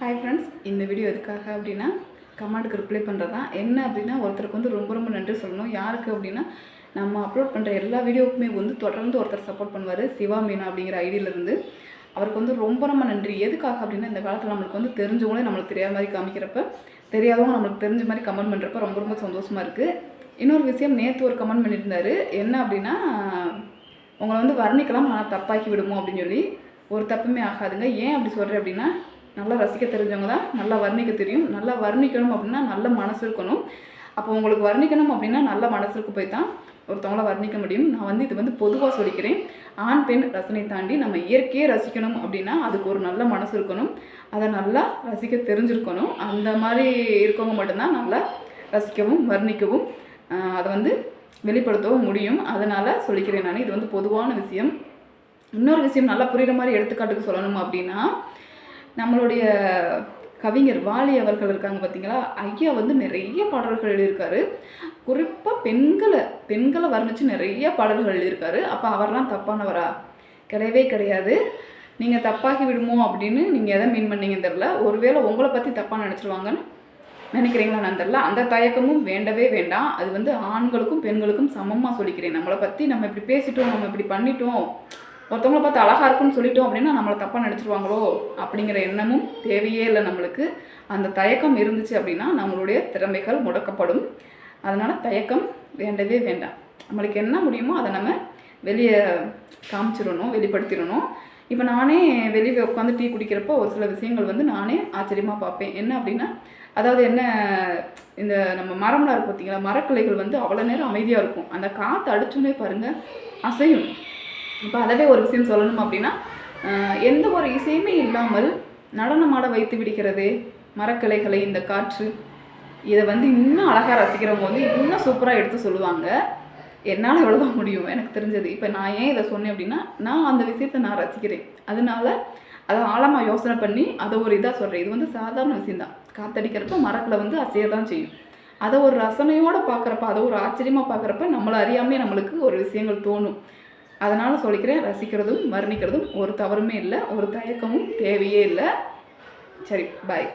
Hi friends இந்த video எதுக்காக அப்படின்னா கமெண்ட்டுக்கு ரிப்ளை பண்ணுறது தான் என்ன அப்படின்னா ஒருத்தருக்கு வந்து ரொம்ப ரொம்ப நன்றி சொல்லணும். யாருக்கு அப்படின்னா நம்ம அப்லோட் பண்ணுற எல்லா வீடியோவுக்குமே வந்து தொடர்ந்து ஒருத்தர் சப்போர்ட் பண்ணுவார் சிவா மீனா அப்படிங்கிற ஐடியிலேருந்து. அவருக்கு வந்து ரொம்ப ரொம்ப நன்றி. எதுக்காக அப்படின்னா இந்த காலத்தில் நம்மளுக்கு வந்து தெரிஞ்சவங்களே நம்மளுக்கு தெரியாத மாதிரி காமிக்கிறப்ப தெரியாதவங்க நம்மளுக்கு தெரிஞ்ச மாதிரி கமெண்ட் பண்ணுறப்ப ரொம்ப ரொம்ப சந்தோஷமாக இருக்குது இன்னொரு விஷயம் நேற்று ஒரு கமெண்ட் பண்ணியிருந்தார். என்ன அப்படின்னா உங்களை வந்து வர்ணிக்கலாம் ஆனால் தப்பாக்கி விடுமோ அப்படின்னு சொல்லி. ஒரு தப்புமே ஆகாதுங்க. ஏன் அப்படி சொல்கிறேன் அப்படின்னா நல்லா ரசிக்க தெரிஞ்சவங்க தான் நல்லா வர்ணிக்க தெரியும். நல்லா வர்ணிக்கணும் அப்படின்னா நல்ல மனசு இருக்கணும். அப்போ உங்களுக்கு வர்ணிக்கணும் அப்படின்னா நல்ல மனசுக்கு போய் தான் ஒருத்தவங்கள வர்ணிக்க முடியும். நான் வந்து இது வந்து பொதுவாக சொல்லிக்கிறேன். ஆண் பெண் ரசனை தாண்டி நம்ம இயற்கையே ரசிக்கணும் அப்படின்னா அதுக்கு ஒரு நல்ல மனசு இருக்கணும். அதை நல்லா ரசிக்க தெரிஞ்சிருக்கணும். அந்த மாதிரி இருக்கவங்க மட்டும்தான் நல்லா ரசிக்கவும் வர்ணிக்கவும் அதை வந்து வெளிப்படுத்தவும் முடியும். அதனால் சொல்லிக்கிறேன் நான். இது வந்து பொதுவான விஷயம். இன்னொரு விஷயம் நல்லா புரிகிற மாதிரி எடுத்துக்காட்டுக்கு சொல்லணும் அப்படின்னா நம்மளுடைய கவிஞர் வாலி அவர்கள் இருக்காங்க பார்த்தீங்களா? ஐயா வந்து நிறைய பாடல்கள் எழுதியிருக்காரு. குறிப்பாக பெண்களை பெண்களை வர்ணித்து நிறைய பாடல்கள் எழுதியிருக்காரு. அப்போ அவர்லாம் தப்பானவரா? கிடையவே கிடையாது. நீங்கள் தப்பாகி விடுமோ அப்படின்னு நீங்கள் எதை மீன் பண்ணீங்கன்னு தெரில ஒருவேளை உங்களை பற்றி தப்பாக நினச்சிருவாங்கன்னு நினைக்கிறீங்களா நான் தெரில அந்த தயக்கமும் வேண்டவே வேண்டாம். அது வந்து ஆண்களுக்கும் பெண்களுக்கும் சமமாக சொல்லிக்கிறேன். நம்மளை பற்றி நம்ம இப்படி பேசிட்டோம் நம்ம இப்படி பண்ணிட்டோம். ஒருத்தவங்கள பார்த்து அழகாக இருக்குன்னு சொல்லிட்டோம் அப்படின்னா நம்மளை தப்பாக நினச்சிருவாங்களோ அப்படிங்கிற எண்ணமும் தேவையே இல்லை நம்மளுக்கு. அந்த தயக்கம் இருந்துச்சு அப்படின்னா நம்மளுடைய திறமைகள் முடக்கப்படும். அதனால் தயக்கம் வேண்டவே வேண்டாம். நம்மளுக்கு என்ன முடியுமோ அதை நம்ம வெளியே காமிச்சிடணும் வெளிப்படுத்திடணும். இப்போ நானே வெளியே உட்காந்து டீ குடிக்கிறப்போ ஒரு சில விஷயங்கள் வந்து நானே ஆச்சரியமாக பார்ப்பேன். என்ன அப்படின்னா அதாவது என்ன இந்த நம்ம மரம்லாம் இருக்கும் பார்த்தீங்களா மரக்கிளைகள் வந்து அவ்வளோ நேரம் அமைதியாக இருக்கும். அந்த காற்று அடிச்சோன்னே பாருங்கள் அசையும். இப்போ அதவே ஒரு விஷயம் சொல்லணும் அப்படின்னா எந்த ஒரு இசையுமே இல்லாமல் நடனமாட வைத்து விடுகிறது மரக்கிளைகளை இந்த காற்று. இதை வந்து இன்னும் அழகாக ரசிக்கிறவங்க வந்து இன்னும் சூப்பராக எடுத்து சொல்லுவாங்க. என்னால் எவ்வளோதான் முடியும் எனக்கு தெரிஞ்சது. இப்போ நான் ஏன் இதை சொன்னேன் அப்படின்னா நான் அந்த விஷயத்தை நான் ரசிக்கிறேன். அதனால அதை ஆழமாக யோசனை பண்ணி அதை ஒரு இதாக சொல்கிறேன் இது வந்து சாதாரண விஷயம்தான். காத்தடிக்கிறப்ப மரக்களை வந்து அசைய தான் செய்யும். அதை ஒரு ரசனையோடு பார்க்குறப்ப அதை ஒரு ஆச்சரியமாக பார்க்குறப்ப நம்மளை அறியாமே நம்மளுக்கு ஒரு விஷயங்கள் தோணும். அதனால் சொல்லிக்கிறேன் ரசிக்கிறதும் வர்ணிக்கிறதும் ஒரு தவறுமே இல்லை ஒரு தயக்கமும் தேவையே இல்லை. சரி பாய்